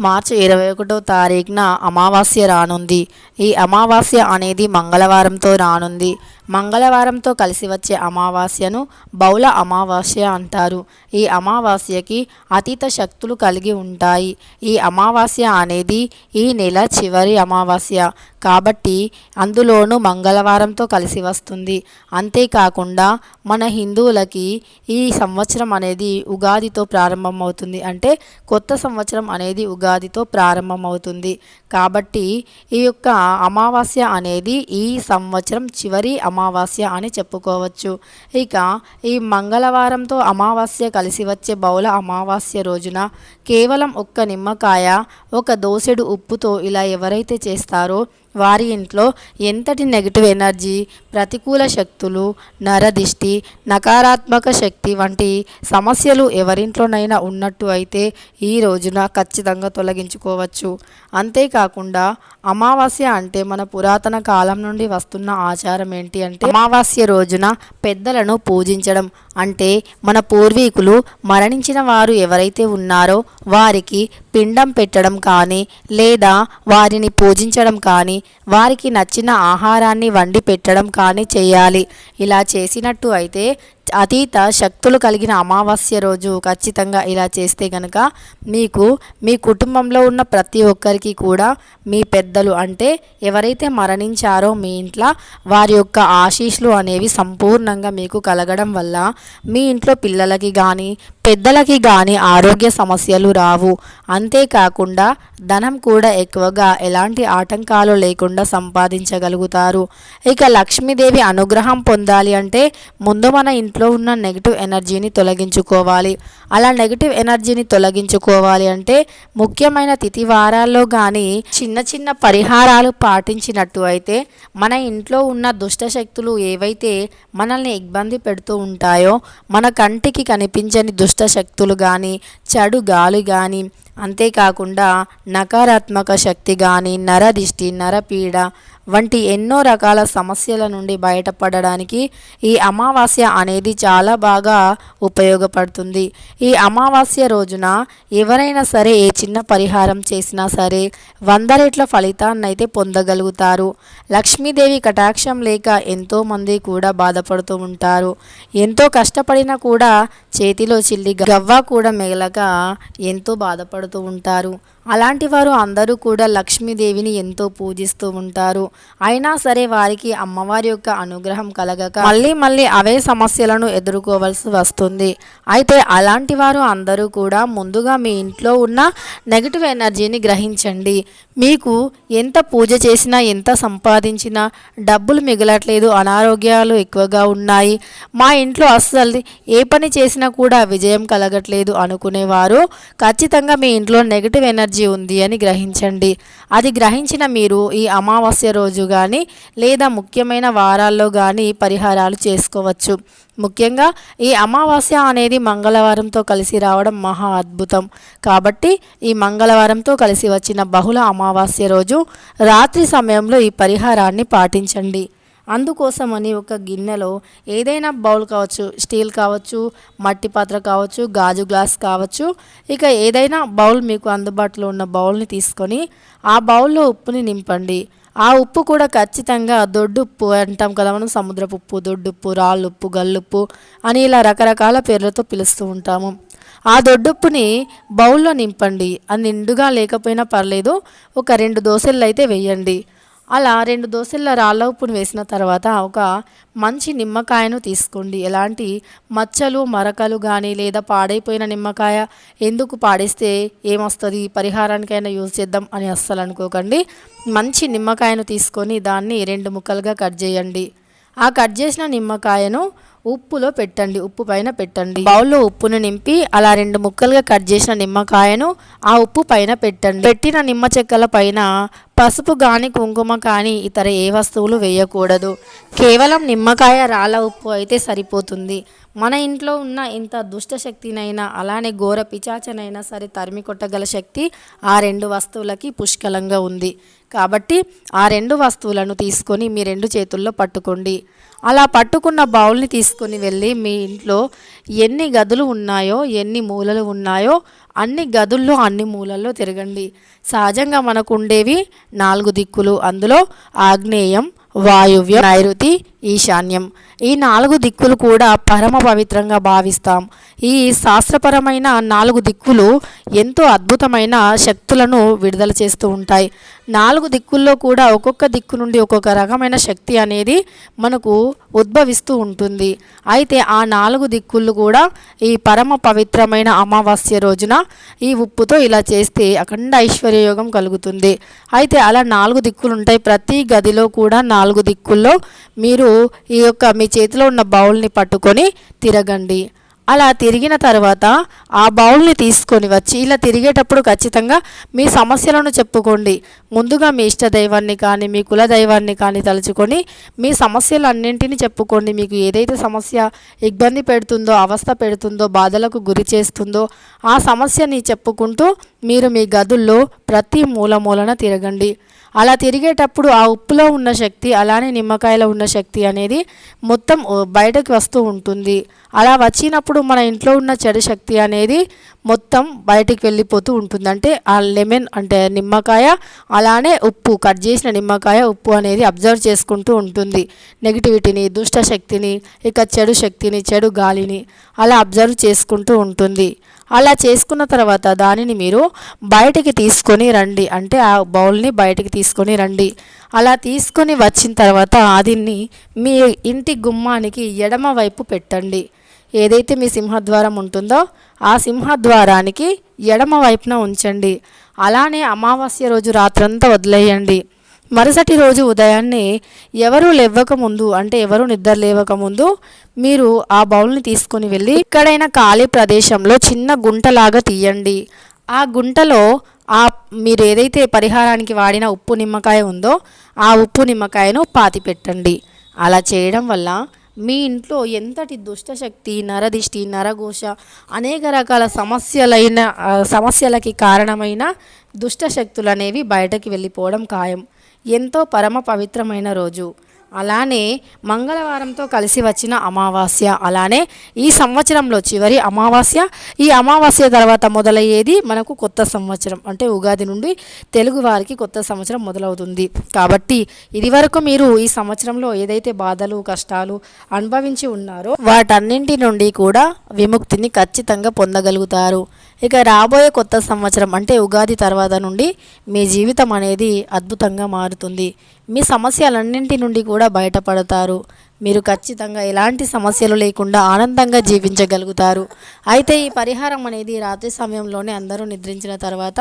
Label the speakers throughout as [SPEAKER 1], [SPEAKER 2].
[SPEAKER 1] మార్చి ఇరవై ఒకటో తారీఖున అమావాస్య రానుంది. ఈ అమావాస్య అనేది మంగళవారంతో రానుంది. మంగళవారంతో కలిసి వచ్చే అమావాస్యను బహుళ అమావాస్య అంటారు. ఈ అమావాస్యకి అతీత శక్తులు కలిగి ఉంటాయి. ఈ అమావాస్య అనేది ఈ నెల చివరి అమావాస్య కాబట్టి అందులోనూ మంగళవారంతో కలిసి వస్తుంది. అంతేకాకుండా మన హిందువులకి ఈ సంవత్సరం అనేది ఉగాదితో ప్రారంభమవుతుంది. అంటే కొత్త సంవత్సరం అనేది ఉగాదితో ప్రారంభమవుతుంది. కాబట్టి ఈ యొక్క అమావాస్య అనేది ఈ సంవత్సరం చివరి అమావాస్య అని చెప్పుకోవచ్చు. ఇక ఈ మంగళవారంతో అమావాస్య కలిసి వచ్చే బౌల అమావాస్య రోజున కేవలం ఒక్క నిమ్మకాయ ఒక దోసెడు ఉప్పుతో ఇలా ఎవరైతే చేస్తారో వారి ఇంట్లో ఎంతటి నెగిటివ్ ఎనర్జీ ప్రతికూల శక్తులు నరదిష్టి నకారాత్మక శక్తి వంటి సమస్యలు ఎవరింట్లోనైనా ఉన్నట్టు అయితే ఈ రోజున ఖచ్చితంగా తొలగించుకోవచ్చు. అంతేకాకుండా అమావాస్య అంటే మన పురాతన కాలం నుండి వస్తున్న ఆచారం ఏంటి అంటే అమావాస్య రోజున పెద్దలను పూజించడం. అంటే మన పూర్వీకులు మరణించిన వారు ఎవరైతే ఉన్నారో వారికి పిండం పెట్టడం కానీ లేదా వారిని పూజించడం కానీ వారికి నచ్చిన ఆహారాన్ని వండి పెట్టడం కానీ చేయాలి. ఇలా చేసినట్టు అయితే అతీత శక్తులు కలిగిన అమావాస్య రోజు ఖచ్చితంగా ఇలా చేస్తే గనక మీకు మీ కుటుంబంలో ఉన్న ప్రతి ఒక్కరికి కూడా మీ పెద్దలు అంటే ఎవరైతే మరణించారో మీ ఇంట్లో వారి యొక్క ఆశీస్సులు అనేవి సంపూర్ణంగా మీకు కలగడం వల్ల మీ ఇంట్లో పిల్లలకి కానీ పెద్దలకి కానీ ఆరోగ్య సమస్యలు రావు. అంతేకాకుండా ధనం కూడా ఎక్కువగా ఎలాంటి ఆటంకాలు లేకుండా సంపాదించగలుగుతారు. ఇక లక్ష్మీదేవి అనుగ్రహం పొందాలి అంటే ముందు మన ఇంట్లో ఉన్న నెగిటివ్ ఎనర్జీని తొలగించుకోవాలి. అలా నెగిటివ్ ఎనర్జీని తొలగించుకోవాలి అంటే ముఖ్యమైన తిథి వారాల్లో కానీ చిన్న చిన్న పరిహారాలు పాటించినట్టు అయితే మన ఇంట్లో ఉన్న దుష్ట శక్తులు ఏవైతే మనల్ని ఇబ్బంది పెడుతూ ఉంటాయో మన కంటికి కనిపించని దుష్ట శక్తులు కానీ చెడు గాలి కానీ అంతేకాకుండా నకారాత్మక శక్తి కానీ నరదిష్టి నరపీడ వంటి ఎన్నో రకాల సమస్యల నుండి బయటపడడానికి ఈ అమావాస్య అనేది చాలా బాగా ఉపయోగపడుతుంది. ఈ అమావాస్య రోజున ఎవరైనా సరే ఏ చిన్న పరిహారం చేసినా సరే వంద రెట్ల ఫలితాన్ని అయితే పొందగలుగుతారు. లక్ష్మీదేవి కటాక్షం లేక ఎంతోమంది కూడా బాధపడుతూ ఉంటారు. ఎంతో కష్టపడినా కూడా చేతిలో చిల్లి గవ్వ కూడా మిగలక ఎంతో బాధపడుతూ ఉంటారు. అలాంటి వారు అందరూ కూడా లక్ష్మీదేవిని ఎంతో పూజిస్తూ ఉంటారు. అయినా సరే వారికి అమ్మవారి యొక్క అనుగ్రహం కలగక మళ్ళీ మళ్ళీ అవే సమస్యలను ఎదుర్కోవాల్సి వస్తుంది. అయితే అలాంటి వారు అందరూ కూడా ముందుగా మీ ఇంట్లో ఉన్న నెగిటివ్ ఎనర్జీని గ్రహించండి. మీకు ఎంత పూజ చేసినా ఎంత సంపాదించినా డబ్బులు మిగలట్లేదు అనారోగ్యాలు ఎక్కువగా ఉన్నాయి. మా ఇంట్లో అస్సలు ఏ పని చేసినా కూడా విజయం కలగట్లేదు అనుకునేవారు. ఖచ్చితంగా మీ ఇంట్లో నెగిటివ్ ఎనర్జీ ఉంది అని గ్రహించండి. అది గ్రహించిన మీరు ఈ అమావాస్య రోజు కానీ లేదా ముఖ్యమైన వారాల్లో కానీ పరిహారాలు చేసుకోవచ్చు. ముఖ్యంగా ఈ అమావాస్య అనేది మంగళవారంతో కలిసి రావడం మహా అద్భుతం. కాబట్టి ఈ మంగళవారంతో కలిసి వచ్చిన బహుళ అమావాస్య రోజు రాత్రి సమయంలో ఈ పరిహారాన్ని పాటించండి. అందుకోసమని ఒక గిన్నెలో ఏదైనా బౌల్ కావచ్చు స్టీల్ కావచ్చు మట్టి పాత్ర కావచ్చు గాజు గ్లాస్ కావచ్చు ఇక ఏదైనా బౌల్ మీకు అందుబాటులో ఉన్న బౌల్ని తీసుకొని ఆ బౌల్లో ఉప్పుని నింపండి. ఆ ఉప్పు కూడా ఖచ్చితంగా దొడ్డుప్పు అంటాం కదా మనం సముద్రపు ఉప్పు దొడ్డుప్పు రాళ్ళుప్పు గల్లుప్పు అని ఇలా రకరకాల పేర్లతో పిలుస్తూ ఉంటాము. ఆ దొడ్డుప్పుని బౌల్లో నింపండి. అది నిండుగా లేకపోయినా పర్లేదు ఒక రెండు దోశలు అయితే వేయండి. అలా రెండు దోశల రాళ్ళ ఉప్పును వేసిన తర్వాత ఒక మంచి నిమ్మకాయను తీసుకోండి. ఎలాంటి మచ్చలు మరకలు కానీ లేదా పాడైపోయిన నిమ్మకాయ ఎందుకు పాడేస్తే ఏమొస్తుంది? పరిహారానికైనా యూజ్ చేద్దాం అని అస్సలు అనుకోకండి. మంచి నిమ్మకాయను తీసుకొని దాన్ని రెండు ముక్కలుగా కట్ చేయండి. ఆ కట్ చేసిన నిమ్మకాయను ఉప్పులో పెట్టండి. ఉప్పు పైన పెట్టండి. బౌల్లో ఉప్పును నింపి అలా రెండు ముక్కలుగా కట్ చేసిన నిమ్మకాయను ఆ ఉప్పు పైన పెట్టండి. పెట్టిన నిమ్మ చెక్కల పైన పసుపు కానీ కుంకుమ కానీ ఇతర ఏ వస్తువులు వేయకూడదు. కేవలం నిమ్మకాయ రాళ్ళ ఉప్పు అయితే సరిపోతుంది. మన ఇంట్లో ఉన్న ఇంత దుష్ట శక్తినైనా అలానే ఘోర పిచాచనైనా సరే తరిమి కొట్టగల శక్తి ఆ రెండు వస్తువులకి పుష్కలంగా ఉంది. కాబట్టి ఆ రెండు వస్తువులను తీసుకొని మీ రెండు చేతుల్లో పట్టుకోండి. అలా పట్టుకున్న బౌల్ని తీసుకొని వెళ్ళి మీ ఇంట్లో ఎన్ని గదులు ఉన్నాయో ఎన్ని మూలలు ఉన్నాయో అన్ని గదుల్లో అన్ని మూలల్లో తిరగండి. సహజంగా మనకు ఉండేవి నాలుగు దిక్కులు. అందులో ఆగ్నేయం వాయువ్యం నైరుతి ఈశాన్యం. ఈ నాలుగు దిక్కులు కూడా పరమ పవిత్రంగా భావిస్తాం. ఈ శాస్త్రపరమైన నాలుగు దిక్కులు ఎంతో అద్భుతమైన శక్తులను విడుదల చేస్తూ ఉంటాయి. నాలుగు దిక్కుల్లో కూడా ఒక్కొక్క దిక్కు నుండి ఒక్కొక్క రకమైన శక్తి అనేది మనకు ఉద్భవిస్తూ ఉంటుంది. అయితే ఆ నాలుగు దిక్కులు కూడా ఈ పరమ పవిత్రమైన అమావాస్య రోజున ఈ ఉప్పుతో ఇలా చేస్తే అఖండ ఐశ్వర్యయోగం కలుగుతుంది. అయితే అలా నాలుగు దిక్కులు ఉంటాయి. ప్రతి గదిలో కూడా నాలుగు దిక్కుల్లో మీరు ఈ యొక్క మీ చేతిలో ఉన్న బౌల్ని పట్టుకొని తిరగండి. అలా తిరిగిన తర్వాత ఆ బౌల్ని తీసుకొని వచ్చి ఇలా తిరిగేటప్పుడు ఖచ్చితంగా మీ సమస్యలను చెప్పుకోండి. ముందుగా మీ ఇష్ట దైవాన్ని కానీ మీ కుల దైవాన్ని కానీ తలుచుకొని మీ సమస్యలన్నింటినీ చెప్పుకోండి. మీకు ఏదైతే సమస్య ఇబ్బంది పెడుతుందో అవస్థ పెడుతుందో బాధలకు గురి చేస్తుందో ఆ సమస్యని చెప్పుకుంటూ మీరు మీ గదుల్లో ప్రతి మూల మూలన తిరగండి. అలా తిరిగేటప్పుడు ఆ ఉప్పులో ఉన్న శక్తి అలానే నిమ్మకాయలో ఉన్న శక్తి అనేది మొత్తం బయటకు వస్తూ ఉంటుంది. అలా వచ్చినప్పుడు మన ఇంట్లో ఉన్న చెడు శక్తి అనేది మొత్తం బయటికి వెళ్ళిపోతూ ఉంటుంది. అంటే ఆ లెమన్ అంటే నిమ్మకాయ అలానే ఉప్పు కట్ చేసిన నిమ్మకాయ ఉప్పు అనేది అబ్జర్వ్ చేసుకుంటూ ఉంటుంది. నెగిటివిటీని దుష్ట శక్తిని ఇక చెడు శక్తిని చెడు గాలిని అలా అబ్జర్వ్ చేసుకుంటూ ఉంటుంది. అలా చేసుకున్న తర్వాత దానిని మీరు బయటికి తీసుకొని రండి. అంటే ఆ బౌల్ని బయటికి తీసుకొని రండి. అలా తీసుకొని వచ్చిన తర్వాత అదిని మీ ఇంటి గుమ్మానికి ఎడమ వైపు పెట్టండి. ఏదైతే మీ సింహద్వారం ఉంటుందో ఆ సింహద్వారానికి ఎడమ వైపున ఉంచండి. అలానే అమావాస్య రోజు రాత్రంతా వదిలేయండి. మరుసటి రోజు ఉదయాన్నే ఎవరు లేవక ముందు అంటే ఎవరు నిద్ర లేవక ముందు మీరు ఆ బౌల్ని తీసుకొని వెళ్ళి ఎక్కడైనా ఖాళీ ప్రదేశంలో చిన్న గుంటలాగా తీయండి. ఆ గుంటలో ఆ మీరు ఏదైతే పరిహారానికి వాడిన ఉప్పు నిమ్మకాయ ఉందో ఆ ఉప్పు నిమ్మకాయను పాతి పెట్టండి అలా చేయడం వల్ల మీ ఇంట్లో ఎంతటి దుష్టశక్తి నరదిష్టి నరఘోష అనేక రకాల సమస్యలైన సమస్యలకి కారణమైన దుష్టశక్తులు అనేవి బయటకి వెళ్ళిపోవడం ఖాయం. ఎంతో పరమ పవిత్రమైన రోజు. అలానే మంగళవారంతో కలిసి వచ్చిన అమావాస్య అలానే ఈ సంవత్సరంలో చివరి అమావాస్య. ఈ అమావాస్య తర్వాత మొదలయ్యేది మనకు కొత్త సంవత్సరం అంటే ఉగాది నుండి తెలుగు వారికి కొత్త సంవత్సరం మొదలవుతుంది. కాబట్టి ఇదివరకు మీరు ఈ సంవత్సరంలో ఏదైతే బాధలు కష్టాలు అనుభవించి ఉన్నారో వాటన్నింటి నుండి కూడా విముక్తిని ఖచ్చితంగా పొందగలుగుతారు. ఇక రాబోయే కొత్త సంవత్సరం అంటే ఉగాది తర్వాత నుండి మీ జీవితం అనేది అద్భుతంగా మారుతుంది. మీ సమస్యలన్నింటి నుండి కూడా బయటపడతారు. మీరు ఖచ్చితంగా ఎలాంటి సమస్యలు లేకుండా ఆనందంగా జీవించగలుగుతారు. అయితే ఈ పరిహారం అనేది రాత్రి సమయంలోనే అందరూ నిద్రించిన తర్వాత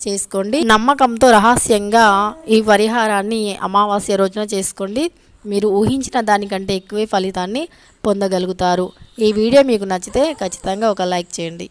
[SPEAKER 1] చేసుకోండి. నమ్మకంతో రహస్యంగా ఈ పరిహారాన్ని అమావాస్య రోజున చేసుకోండి. మీరు ఊహించిన దానికంటే ఎక్కువే ఫలితాన్ని పొందగలుగుతారు. ఈ వీడియో మీకు నచ్చితే ఖచ్చితంగా ఒక లైక్ చేయండి.